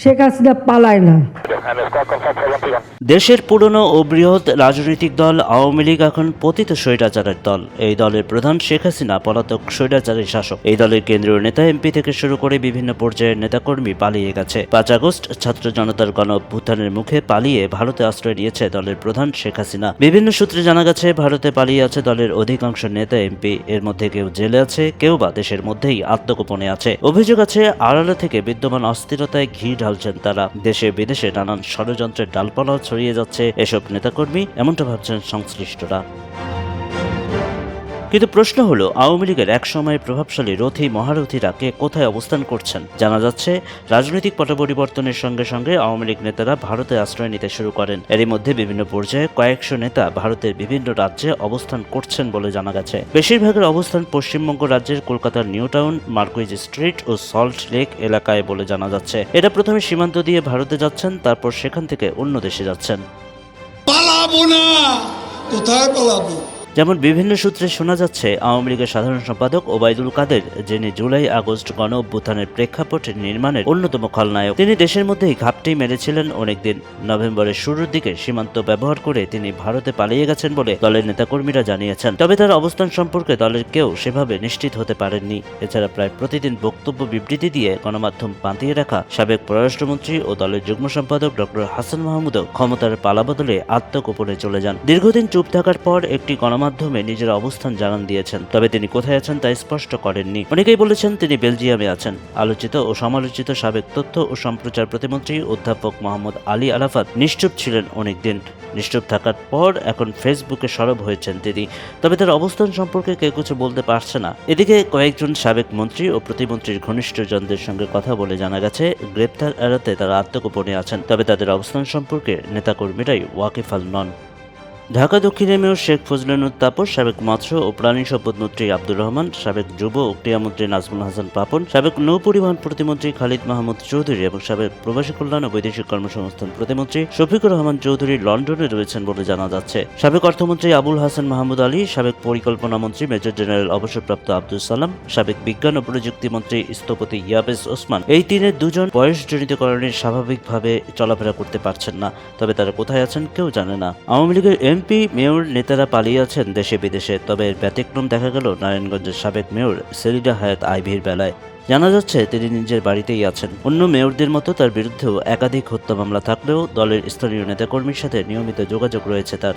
শেখ হাসিনা পালায় না। দেশের পুরনো ও বৃহৎ রাজনৈতিক দল আওয়ামী লীগ এখন পতিত স্বৈরাচারের দল। এই দলের প্রধান শেখ হাসিনা, পলাতক স্বৈরাচারের শাসক। এই দলের কেন্দ্রীয় নেতা, এমপি থেকে শুরু করে বিভিন্ন পর্যায়ের নেতাকর্মী পালিয়ে গেছে। পাঁচ আগস্ট ছাত্র জনতার গণ অভ্যুত্থানের মুখে পালিয়ে ভারতে আশ্রয় নিয়েছে দলের প্রধান শেখ হাসিনা। বিভিন্ন সূত্রে জানা গেছে, ভারতে পালিয়ে আছে দলের অধিকাংশ নেতা, এমপি। এর মধ্যে কেউ জেলে আছে, কেউ বা দেশের মধ্যেই আত্মগোপনে আছে। অভিযোগ আছে, আড়ালে থেকে বিদ্যমান অস্থিরতায় ঘি ঢালছেন তারা। দেশে বিদেশে নানান ষড়যন্ত্রের ডালপালাও ছড়িয়ে যাচ্ছে। এসব নেতাকর্মী এমনটা ভাবছেন সংশ্লিষ্টরা। কিন্তু প্রশ্ন হলো, আওয়ামী লীগের এক সময় প্রভাবশালী রথী মহারথীরা কে কোথায় অবস্থান করছেন? জানা যাচ্ছে, রাজনৈতিক পট পরিবর্তনের সঙ্গে সঙ্গে আওয়ামী লীগ নেতারা ভারতে আশ্রয় নিতে শুরু করেন। এরই মধ্যে বিভিন্ন পর্যায়ে কয়েকশো নেতা ভারতের বিভিন্ন রাজ্যে অবস্থান করছেন বলে জানা গেছে। বেশিরভাগের অবস্থান পশ্চিমবঙ্গ রাজ্যের কলকাতার নিউ টাউন, মার্কুইজ স্ট্রিট ও সল্ট লেক এলাকায় বলে জানা যাচ্ছে। এটা প্রথমে সীমান্ত দিয়ে ভারতে যাচ্ছেন, তারপর সেখান থেকে অন্য দেশে যাচ্ছেন। পালাবো না! কোথায় পালাবো? যেমন বিভিন্ন সূত্রে শোনা যাচ্ছে, আওয়ামী লীগের সাধারণ সম্পাদক ওবায়দুল কাদের, যিনি জুলাই আগস্ট গণ অভ্যুত্থানের প্রেক্ষাপট নির্মাণের অন্যতম খলনায়ক। তিনি দেশের মধ্যেই ঘাপটি মেরেছিলেন অনেকদিন। নভেম্বরের শুরুর দিকে সীমান্ত ব্যবহার করে তিনি ভারতে পালিয়ে গেছেন বলে দলের নেতাকর্মীরা জানিয়েছেন। তবে তার অবস্থান সম্পর্কে দলের কেউ সেভাবে নিশ্চিত হতে পারেননি। এছাড়া প্রায় প্রতিদিন বক্তব্য বিবৃতি দিয়ে গণমাধ্যম বাঁধিয়ে রাখা সাবেক পররাষ্ট্রমন্ত্রী ও দলের যুগ্ম সম্পাদক ডক্টর হাসান মাহমুদও ক্ষমতার পালাবদলে আত্মগোপনে চলে যান। দীর্ঘদিন চুপ থাকার পর একটি গণমাধ্যমে নিজের অবস্থান জানান দিয়েছেন। তবে তিনি কোথায় আছেন তা স্পষ্ট করেননি। অনেকেই বলেছেন তিনি বেলজিয়ামে আছেন। আলোচিত ও সমালোচিত সাবেক তথ্য ও সম্প্রচার প্রতিমন্ত্রী অধ্যাপক মোহাম্মদ আলী আলাফাত নিশ্চুপ ছিলেন অনেকদিন। নিশ্চুপ থাকার পর এখন ফেসবুকে সরব হয়েছেন তিনি। তবে তার অবস্থান সম্পর্কে কেউ কিছু বলতে পারছে না। এদিকে কয়েকজন সাবেক মন্ত্রী ও প্রতিমন্ত্রীর ঘনিষ্ঠজনদের সঙ্গে কথা বলে জানা গেছে, গ্রেপ্তার এড়াতে তারা আত্মগোপনে আছেন। তবে তাদের অবস্থান সম্পর্কে নেতাকর্মীরাই ওয়াকিফাল নন। ঢাকা দক্ষিণের মেয়র শেখ ফজলানুর তাপস, সাবেক মৎস্য ও প্রাণী সম্পদ মন্ত্রী আব্দুর রহমান, সাবেক যুব ও ক্রীড়ামন্ত্রী নাজমুল হাসান পাপন, সাবেক নৌ পরিবহন প্রতিমন্ত্রী খালিদ মাহমুদ চৌধুরী এবং সাবেক প্রবাসী কল্যাণ ও বৈদেশিক কর্মসংস্থান প্রতিমন্ত্রী শফিকুর রহমান চৌধুরী লন্ডনে রয়েছেন বলে জানা যাচ্ছে। সাবেক অর্থমন্ত্রী আবুল হাসান মাহমুদ আলী, সাবেক পরিকল্পনা মন্ত্রী মেজর জেনারেল অবসরপ্রাপ্ত আব্দুল সালাম, সাবেক বিজ্ঞান ও প্রযুক্তি মন্ত্রী স্থপতি ইয়াবেস ওসমান এই তিনের দুজন বয়সজনিত কারণে স্বাভাবিকভাবে চলাফেরা করতে পারছেন না। তবে তারা কোথায় আছেন কেউ জানে না। আওয়ামী লীগের এমপি মেয়র নেতারা পালিয়ে আছেন দেশে বিদেশে, তবে ব্যতিক্রম দেখা গেল নারায়ণগঞ্জের সাবেক মেয়র সেলিডা হায়াত আইভির বেলায়। জানা যাচ্ছে, তিনি নিজের বাড়িতেই আছেন। অন্য মেয়রদের মতো তার বিরুদ্ধেও একাধিক হত্যা মামলা থাকলেও দলের স্থানীয় নেতাকর্মীর সাথে নিয়মিত যোগাযোগ রয়েছে তার।